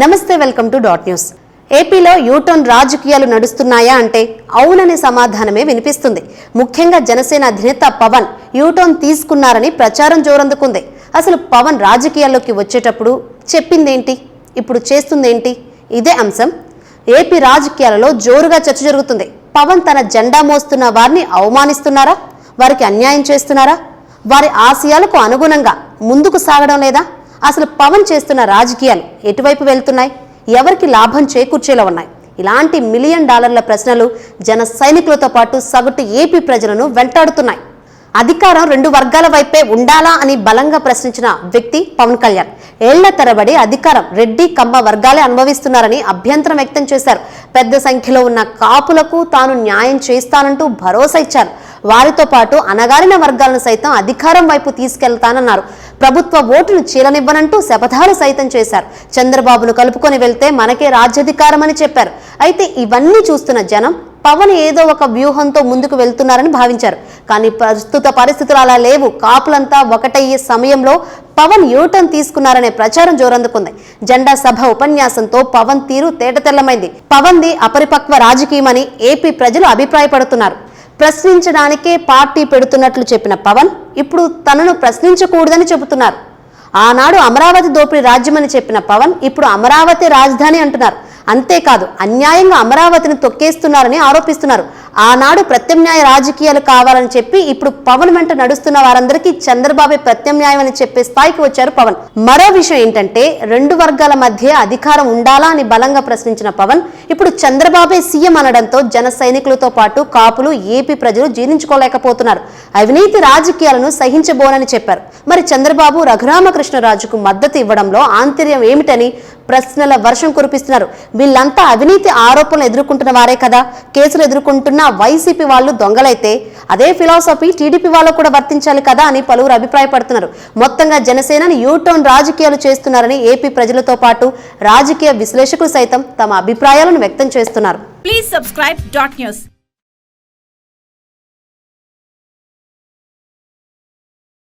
నమస్తే welcome to dot news. ఏపీలో U turn రాజకీయాలు నడుస్తున్నాయా అంటే అవుననే సమాధానమే వినిపిస్తుంది. ముఖ్యంగా జనసేన అధినేత పవన్ యూటర్న్ తీసుకున్నారని ప్రచారం జోరందుకుంది. అసలు పవన్ రాజకీయాల్లోకి వచ్చేటప్పుడు చెప్పిందేంటి? ఇప్పుడు చేస్తుందేంటి? ఇదే అంశం. ఏపీ రాజకీయాలలో జోరుగా చర్చ జరుగుతుంది. పవన్ తన జెండా మోస్తున్న వారిని అవమానిస్తున్నారా? వారికి అన్యాయం చేస్తున్నారా? వారి ఆశయాలకు అనుగుణంగా ముందుకు సాగడం లేదా? అసలు పవన్ చేస్తున్న రాజకీయాలు ఎటువైపు వెళ్తున్నాయి? ఎవరికి లాభం చేకూర్చేలా ఉన్నాయి? ఇలాంటి మిలియన్ డాలర్ల ప్రశ్నలు జన సైనికులతో పాటు సగటు ఏపీ ప్రజలను వెంటాడుతున్నాయి. అధికారం రెండు వర్గాల వైపే ఉండాలా అని బలంగా ప్రశ్నించిన వ్యక్తి పవన్ కళ్యాణ్. ఏళ్ళ తరబడి అధికారం రెడ్డి కమ్మ వర్గాలే అనుభవిస్తున్నారని అభ్యంతరం వ్యక్తం చేశారు. పెద్ద సంఖ్యలో ఉన్న కాపులకు తాను న్యాయం చేస్తానంటూ భరోసా ఇచ్చారు. వారితో పాటు అనగారిన వర్గాలను సైతం అధికారం వైపు తీసుకెళ్తానన్నారు. ప్రభుత్వ ఓటును చీలనివ్వనంటూ శపథాలు సైతం చేశారు. చంద్రబాబును కలుపుకొని వెళ్తే మనకే రాజ్యాధికారమని చెప్పారు. అయితే ఇవన్నీ చూస్తున్న జనం పవన్ ఏదో ఒక వ్యూహంతో ముందుకు వెళ్తున్నారని భావించారు. కానీ ప్రస్తుత పరిస్థితులు అలా లేవు. కాపులంతా ఒకటయ్యే సమయంలో పవన్ యూటర్న్ తీసుకున్నారనే ప్రచారం జోరందుకుంది. జెండా సభ ఉపన్యాసంతో పవన్ తీరు తేటతెల్లమైంది. పవన్ది అపరిపక్వ రాజకీయమని ఏపీ ప్రజలు అభిప్రాయపడుతున్నారు. ప్రశ్నించడానికే పార్టీ పెడుతున్నట్లు చెప్పిన పవన్ ఇప్పుడు తనను ప్రశ్నించకూడదని చెబుతున్నారు. ఆనాడు అమరావతి దోపిడీ రాజ్యమని చెప్పిన పవన్ ఇప్పుడు అమరావతి రాజధాని అంటున్నారు. అంతేకాదు అన్యాయంగా అమరావతిని తొక్కేస్తున్నారని ఆరోపిస్తున్నారు. ఆనాడు ప్రత్యామ్నాయ రాజకీయాలు కావాలని చెప్పి ఇప్పుడు పవన్ వెంట నడుస్తున్న వారందరికీ చంద్రబాబు ప్రత్యామ్నాయం అని చెప్పే స్థాయికి వచ్చారు పవన్. మరో విషయం ఏంటంటే రెండు వర్గాల మధ్య అధికారం ఉండాలా అని బలంగా ప్రశ్నించిన పవన్ ఇప్పుడు చంద్రబాబే సీఎం అనడంతో జన సైనికులతో పాటు కాపులు ఏపీ ప్రజలు జీర్ణించుకోలేకపోతున్నారు. అవినీతి రాజకీయాలను సహించబోనని చెప్పారు. మరి చంద్రబాబు రఘురామకృష్ణరాజుకు మద్దతు ఇవ్వడంలో ఆంతర్యం ఏమిటని ప్రశ్నల వర్షం కురిపిస్తున్నారు. వీళ్ళంతా అవినీతి ఆరోపణలు ఎదుర్కొంటున్న వారే కదా. కేసులు ఎదుర్కొంటున్న వైసీపీ వాళ్ళు దొంగలైతే అదే ఫిలాసఫీ టీడీపీ వాళ్ళు కూడా వర్తించాలి కదా అని పలువురు అభిప్రాయపడుతున్నారు. మొత్తంగా జనసేనని యూటర్న్ రాజకీయాలు చేస్తున్నారని ఏపీ ప్రజలతో పాటు రాజకీయ విశ్లేషకులు సైతం తమ అభిప్రాయాలను వ్యక్తం చేస్తున్నారు. Please subscribe dot news